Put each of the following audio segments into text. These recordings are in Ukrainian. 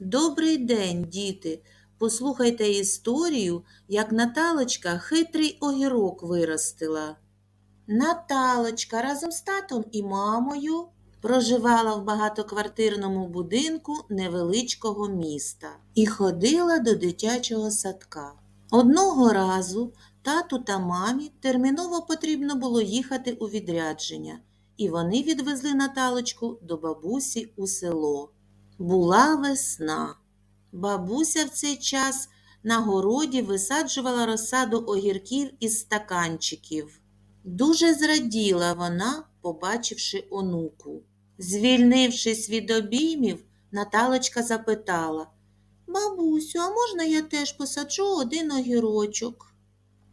Добрий день, діти! Послухайте історію, як Наталочка хитрий огірок виростила. Наталочка разом з татом і мамою проживала в багатоквартирному будинку невеличкого міста і ходила до дитячого садка. Одного разу тату та мамі терміново потрібно було їхати у відрядження, і вони відвезли Наталочку до бабусі у село. Була весна. Бабуся в цей час на городі висаджувала розсаду огірків із стаканчиків. Дуже зраділа вона, побачивши онуку. Звільнившись від обіймів, Наталочка запитала Бабусю, а можна я теж посаджу один огірочок?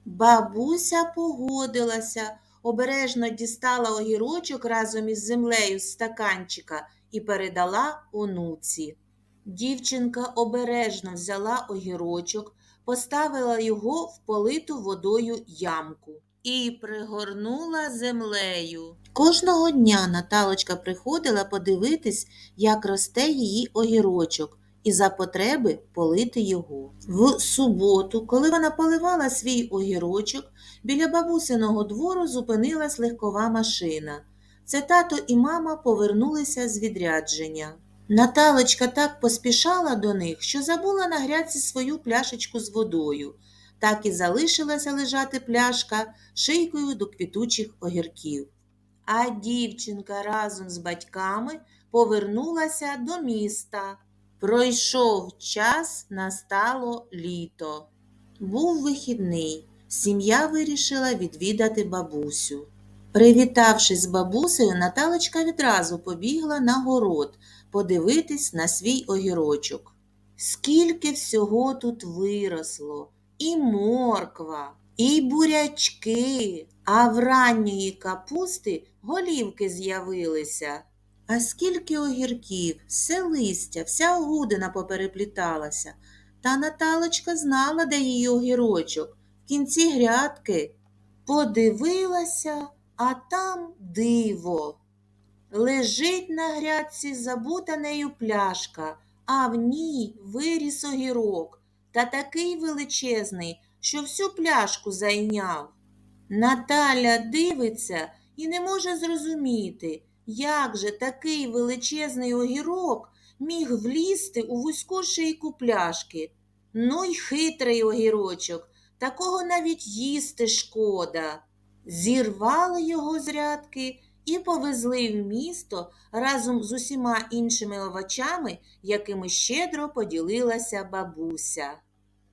Бабуся погодилася, обережно дістала огірочок разом із землею з стаканчика і передала онуці. Дівчинка обережно взяла огірочок, поставила його в политу водою ямку і пригорнула землею. Кожного дня Наталочка приходила подивитись, як росте її огірочок, і за потреби полити його. В суботу, коли вона поливала свій огірочок, біля бабусиного двору зупинилась легкова машина. Це тато і мама повернулися з відрядження. Наталочка так поспішала до них, що забула на грядці свою пляшечку з водою. Так і залишилася лежати пляшка шийкою до квітучих огірків. А дівчинка разом з батьками повернулася до міста. Пройшов час, настало літо. Був вихідний. Сім'я вирішила відвідати бабусю. Привітавшись з бабусею, Наталочка відразу побігла на город подивитись на свій огірочок. Скільки всього тут виросло, і морква, і бурячки, а в ранньої капусти голівки з'явилися. А скільки огірків, все листя, вся гудина поперепліталася. Та Наталочка знала, де її огірочок, в кінці грядки. Подивилася, а там диво. Лежить на грядці забута нею пляшка, а в ній виріс огірок, та такий величезний, що всю пляшку зайняв. Наталя дивиться і не може зрозуміти, як же такий величезний огірок міг влізти у вузьку шийку пляшки. Ну й хитрий огірочок, такого навіть їсти шкода. Зірвали його з рядки і повезли в місто разом з усіма іншими овочами, якими щедро поділилася бабуся.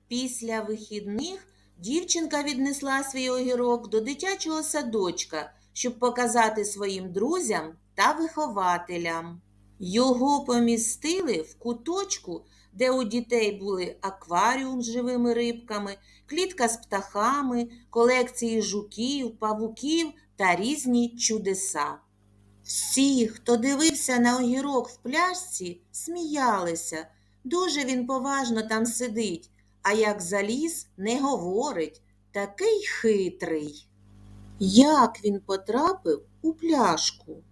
Після вихідних дівчинка віднесла свій огірок до дитячого садочка, щоб показати своїм друзям та вихователям. Його помістили в куточку, де у дітей були акваріум з живими рибками, клітка з птахами, колекції жуків, павуків та різні чудеса. Всі, хто дивився на огірок в пляшці, сміялися. Дуже він поважно там сидить, а як заліз, не говорить, такий хитрий. Як він потрапив у пляшку?